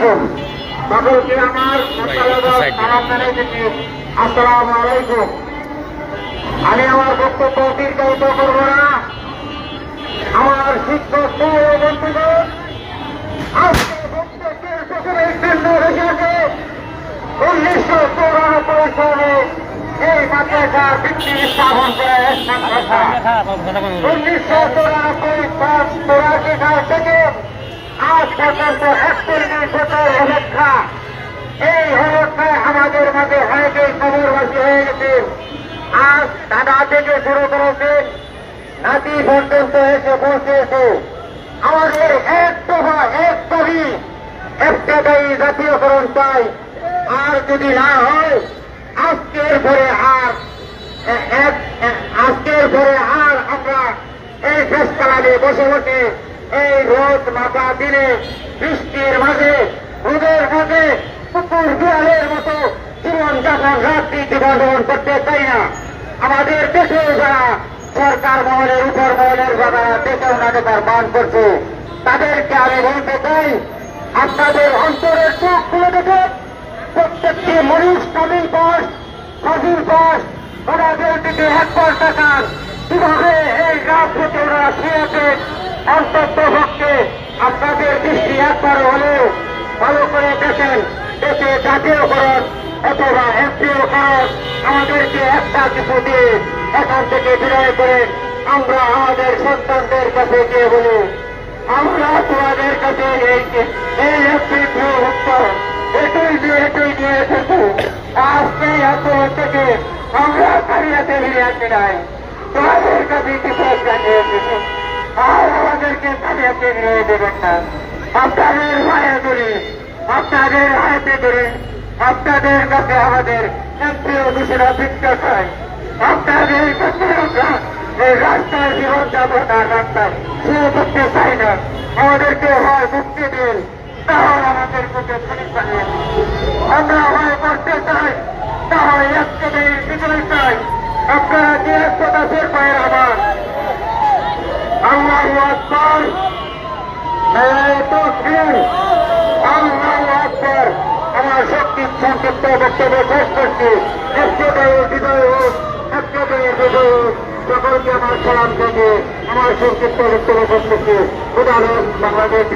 আলাইকুম সকলকে আমার সালাম আলাইকুম আমি আমার বক্তব্য দীর্ঘায়িত করব না আমার শিক্ষক বন্ধুগণ আজকে প্রত্যেকের চোখের জন্য রেখেছে উনিশশো চৌরানব্বই সালে এই মাদ্রাসার ভিত্তি স্থাপন করে উনিশশো চৌরানব্বই সাল চৌরাশি সাল থেকে পর্যন্ত এই অবস্থায় আমাদের মাঝে অনেকেই হয়ে আজ দাদা থেকে শুরু করেছেন নাতি পর্যন্ত এসে পৌঁছেছে। আমাদের এক দফা, এক দাবি একটা দায়ী জাতীয়করণ চাই। আর যদি না হয়, আজকের পরে আর আজকের পরে আর আমরা এই ফেসকালামে বসে বসে এই রোদ মাথা দিনে, বৃষ্টির মাঝে, রোদের মাঝে কুকুর বিড়ালের মতো জীবন যাপন রাত্রি জীবন যাপন করতে চাই না। আমাদের দেশে যারা সরকার মহলের উপর মহলের যারা দেশেও না দেখার মান করছে, তাদেরকে আমি বলতে চাই, আপনাদের অন্তরের চোখ খুলে দেখে প্রত্যেকটি মরিচ কামিল পাস ফাজিল পাস ওনাদের দিকে এক পর টাকার কীভাবে এই রাজপথে ওনারা শুয়েছেন অন্তত পক্ষে আপনাদের দৃষ্টি একবার হলেও ভালো করে দেখেন। দেশে জাতীয়করণ অথবা এমপিও করণ আমাদেরকে একটা কিছু দিয়ে এখান থেকে বিদায় করেন। আমরা আমাদের সন্তানদের কাছে গিয়ে বলি, আমরা তোমাদের কাছে এই একটি উত্তর এটুই দিয়ে এটুই দিয়ে এসেছি, আজকে এত থেকে আমরা খালিয়াতে ফিরে আসতে নাই তোমাদের কাছে কিছু জানিয়ে এসেছি, আর আমাদেরকে খালিয়াতে ফিরিয়ে দেবেন না আপনাদের মায়া ধরে, আপনাদের হাতে ধরে, আপনাদের কাছে আমাদের এমপিও দূষণা ভিক্ষা চাই। আপনাদের কাছে আমরা এই রাস্তায় জীবন যাপন আর রাস্তায় শুয়ে করতে চাই না। আমাদেরকে হয় মুক্তি দিন, তাহলে আমাদের পুলিশ বানিয়ে দিন। আমরা হয় করতে চাই, তাহলে একটু বিজয় চাই। আপনারা একতা ফের পায়ের আমার আল্লাহ আমার শক্তি সংক্ষিপ্ত বক্তব্য শেষ করছি। একটাই বিজয় হোক একটাই বিজয়। হোক সকলকে আমার সালাম থেকে আমার সংক্ষিপ্ত বক্তব্য শেষ করছি। উদাহরণ বাংলাদেশ